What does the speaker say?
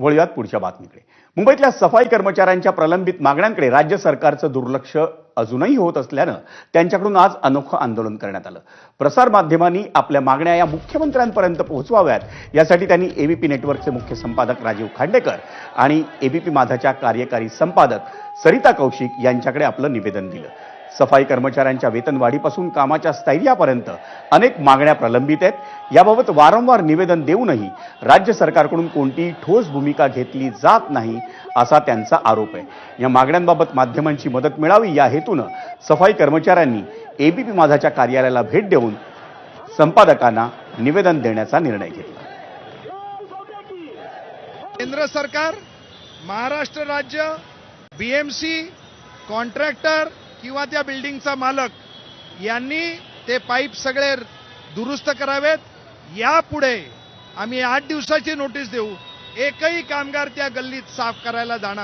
वळूयात पुढच्या बातमीकडे. मुंबईतल्या सफाई कर्मचाऱ्यांच्या प्रलंबित मागण्यांकडे राज्य सरकारचं दुर्लक्ष अजूनही होत असल्यानं त्यांच्याकडून आज अनोखं आंदोलन करण्यात आलं. प्रसारमाध्यमांनी आपल्या मागण्या या मुख्यमंत्र्यांपर्यंत पोहोचवाव्यात यासाठी त्यांनी एबीपी नेटवर्कचे मुख्य संपादक राजीव खांडेकर आणि एबीपी माझाच्या कार्यकारी संपादक सरिता कौशिक यांच्याकडे आपलं निवेदन दिलं. सफाई कर्मचाऱ्यांच्या वेतनवाढीपासून कामाच्या स्थैर्यापर्यंत अनेक मागण्या प्रलंबित आहेत. याबाबत वारंवार निवेदन देऊनही राज्य सरकारकडून कोणतीही ठोस भूमिका घेतली जात नाही असा त्यांचा आरोप आहे. या मागण्यांबाबत माध्यमांची मदत मिळावी या हेतूनं सफाई कर्मचाऱ्यांनी एबीपी माझाच्या कार्यालयाला भेट देऊन संपादकांना निवेदन देण्याचा निर्णय घेतला. केंद्र सरकार महाराष्ट्र राज्य बीएमसी कॉन्ट्रॅक्टर किंवा त्या बिल्डिंगचा मालक यांनी ते पाईप सगळे दुरुस्त करावेत. यापुढे आम्ही आठ दिवसाची नोटीस देऊ. एकही कामगार त्या गल्लीत साफ करायला जाणार